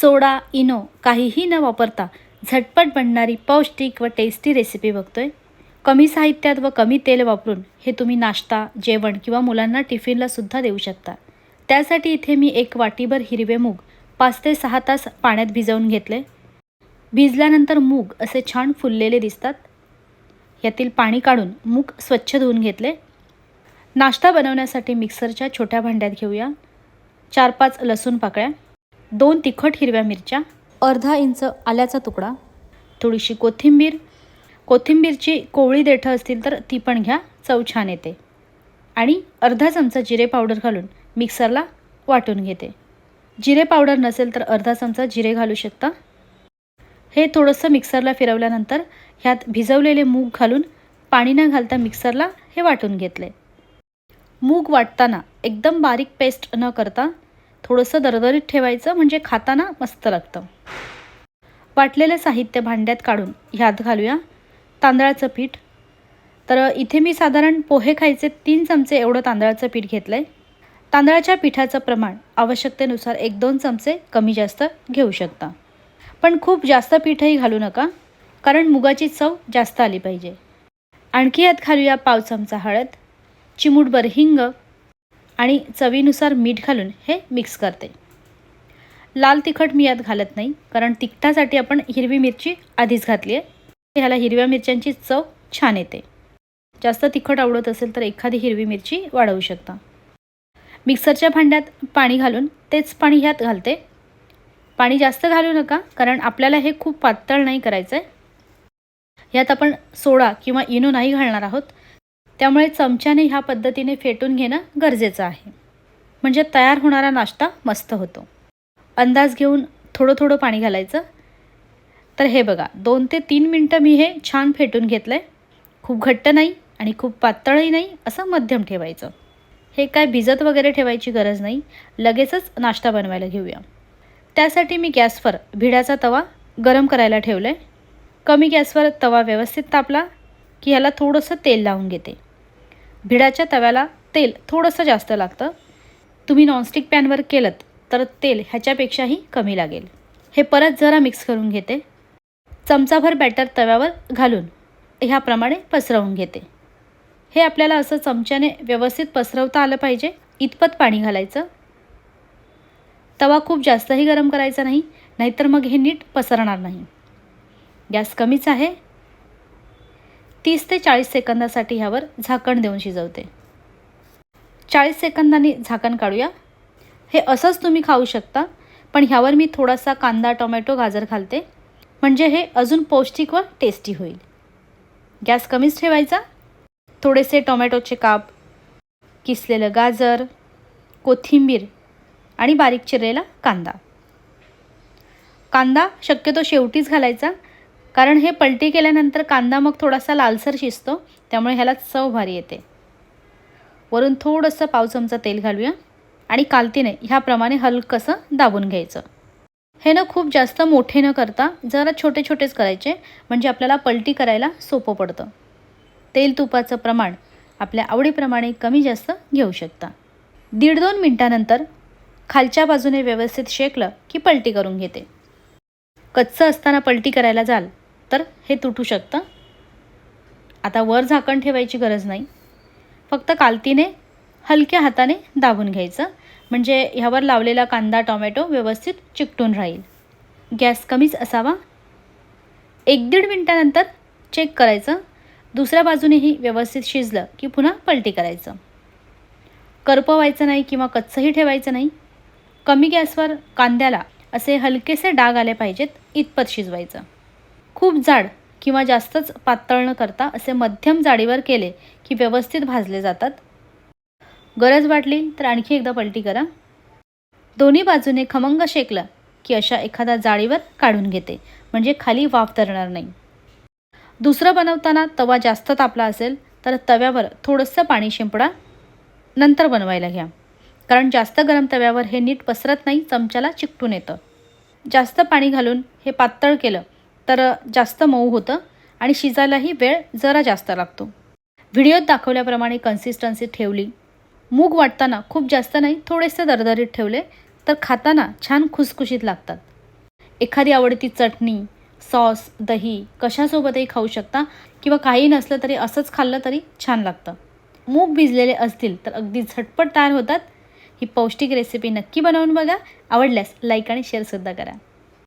सोडा Eno काहीही न वापरता झटपट बनणारी पौष्टिक व टेस्टी रेसिपी बघतोय. कमी साहित्यात व कमी तेल वापरून हे तुम्ही नाश्ता जेवण किंवा मुलांना टिफिनला सुद्धा देऊ शकता. त्यासाठी इथे मी एक वाटीभर हिरवे मूग पाच ते सहा तास पाण्यात भिजवून घेतले. भिजल्यानंतर मूग असे छान फुललेले दिसतात. यातील पाणी काढून मूग स्वच्छ धुवून घेतले. नाश्ता बनवण्यासाठी मिक्सरच्या छोट्या भांड्यात घेऊया. चार पाच लसूण पाकळ्या. दोन तिखट हिरव्या मिरच्या अर्धा इंच आल्याचा तुकडा थोडीशी कोथिंबीर. कोथिंबीरची कोवळी देठं असतील तर ती पण घ्या चव छान येते. आणि अर्धा चमचा जिरे पावडर घालून मिक्सरला वाटून घेते. जिरे पावडर नसेल तर अर्धा चमचा जिरे घालू शकता. हे थोडंसं मिक्सरला फिरवल्यानंतर ह्यात भिजवलेले मूग घालून पाणी न घालता मिक्सरला हे वाटून घेतले. मूग वाटताना एकदम बारीक पेस्ट न करता थोडंसं दरदरीत ठेवायचं म्हणजे खाताना मस्त लागतं. वाटलेलं साहित्य भांड्यात काढून ह्यात घालूया. तांदळाचं पीठ. तर इथे मी साधारण पोहे खायचे तीन चमचे एवढं तांदळाचं पीठ घेतलं आहे तांदळाच्या पिठाचं प्रमाण आवश्यकतेनुसार एक दोन चमचे कमी जास्त घेऊ शकता. पण खूप जास्त पीठही घालू नका कारण मुगाची चव जास्त आली पाहिजे. आणखी यात घालूया पाव चमचा हळद चिमूटभर हिंग आणि चवीनुसार मीठ घालून हे मिक्स करते. लाल तिखट मी यात घालत नाही कारण तिखटासाठी आपण हिरवी मिरची आधीच घातली आहे. ह्याला हिरव्या मिरच्यांची चव छान येते. जास्त तिखट आवडत असेल तर एखादी हिरवी मिरची वाढवू शकता. मिक्सरच्या भांड्यात पाणी घालून तेच पाणी ह्यात घालते. पाणी जास्त घालू नका कारण आपल्याला हे खूप पातळ नाही करायचं आहे ह्यात आपण सोडा किंवा इनो नाही घालणार आहोत त्यामुळे चमच्याने ह्या पद्धतीने फेटून घेणं गरजेचं आहे. म्हणजे तयार होणारा नाश्ता मस्त होतो. अंदाज घेऊन थोडं थोडं पाणी घालायचं. तर हे बघा दोन ते तीन मिनटं मी हे छान फेटून घेतलं आहे खूप घट्ट नाही आणि खूप पातळही नाही असं मध्यम ठेवायचं. हे काय भिजत वगैरे ठेवायची गरज नाही. लगेचच नाश्ता बनवायला घेऊया. त्यासाठी मी गॅसवर भिड्याचा तवा गरम करायला ठेवलं आहे कमी गॅसवर तवा व्यवस्थित तापला की ह्याला थोडंसं तेल लावून घेते. भिडाच्या तव्याला तेल थोडंसं जास्त लागतं. तुम्ही नॉनस्टिक पॅनवर केलं तर तेल ह्याच्यापेक्षाही कमी लागेल. हे परत जरा मिक्स करून घेते. चमचाभर बॅटर तव्यावर घालून ह्याप्रमाणे पसरवून घेते. हे आपल्याला असं चमच्याने व्यवस्थित पसरवता आलं पाहिजे इतपत पाणी घालायचं. तवा खूप जास्तही गरम करायचा नाही नाहीतर मग हे नीट पसरणार नाही. गॅस कमीच आहे. तीस ते चाळीस सेकंदासाठी ह्यावर झाकण देऊन शिजवते. चाळीस सेकंदांनी झाकण काढूया. हे असंच तुम्ही खाऊ शकता पण ह्यावर मी थोडासा कांदा टोमॅटो गाजर घालते. म्हणजे हे अजून पौष्टिक व टेस्टी होईल. गॅस कमीच ठेवायचा. थोडेसे टोमॅटोचे काप किसलेलं गाजर कोथिंबीर आणि बारीक चिरलेला कांदा. कांदा शक्यतो शेवटीच घालायचा. कारण हे पलटी केल्यानंतर कांदा मग थोडासा लालसर शिजतो त्यामुळे ह्याला चव भारी येते. वरून थोडंसं पाव चमचा तेल घालूया आणि कालतीने ह्याप्रमाणे हलकंसं दाबून घ्यायचं. हे ना खूप जास्त मोठे न करता जरा छोटे छोटेच करायचे म्हणजे आपल्याला पलटी करायला सोपं पडतं. तेल तुपाचं प्रमाण आपल्या आवडीप्रमाणे कमी जास्त घेऊ शकता. दीड दोन मिनटानंतर खालच्या बाजूने व्यवस्थित शेकलं की पलटी करून घेते. कच्चं असताना पलटी करायला जाल तर हे तुटू शकतं. आता वर झाकण ठेवायची गरज नाही. फक्त कालतीने हलक्या हाताने दाबून घ्यायचं. म्हणजे ह्यावर लावलेला कांदा टोमॅटो व्यवस्थित चिकटून राहील. गॅस कमीच असावा. एक दीड मिनटानंतर चेक करायचं. दुसऱ्या बाजूनेही व्यवस्थित शिजलं की पुन्हा पलटी करायचं. करपवायचं नाही किंवा कच्चंही ठेवायचं नाही. कमी गॅसवर कांद्याला असे हलकेसे डाग आले पाहिजेत इतपत शिजवायचं. खूप जाड किंवा जास्तच पातळ न करता असे मध्यम जाडीवर केले की व्यवस्थित भाजले जातात. गरज वाटली तर आणखी एकदा पलटी करा. दोन्ही बाजूने खमंग शेकलं की अशा एखाद्या जाळीवर काढून घेते म्हणजे खाली वाफ धरणार नाही. दुसरं बनवताना तवा जास्त तापला असेल तर तव्यावर थोडंसं पाणी शिंपडा नंतर बनवायला घ्या. कारण जास्त गरम तव्यावर हे नीट पसरत नाही चमच्याला चिकटून येतं. जास्त पाणी घालून हे पातळ केलं तर जास्त मऊ होतं आणि शिजायलाही वेळ जरा जास्त लागतो. व्हिडिओत दाखवल्याप्रमाणे कन्सिस्टन्सी ठेवली. मूग वाटताना खूप जास्त नाही थोडेसे दरदरीत ठेवले तर खाताना छान खुसखुशीत लागतात. एखादी आवडती चटणी सॉस दही कशासोबतही खाऊ शकता किंवा काही नसलं तरी असंच खाल्लं तरी छान लागतं. मूग भिजलेले असतील तर अगदी झटपट तयार होतात. ही पौष्टिक रेसिपी नक्की बनवून बघा. आवडल्यास लाईक आणि शेअरसुद्धा करा.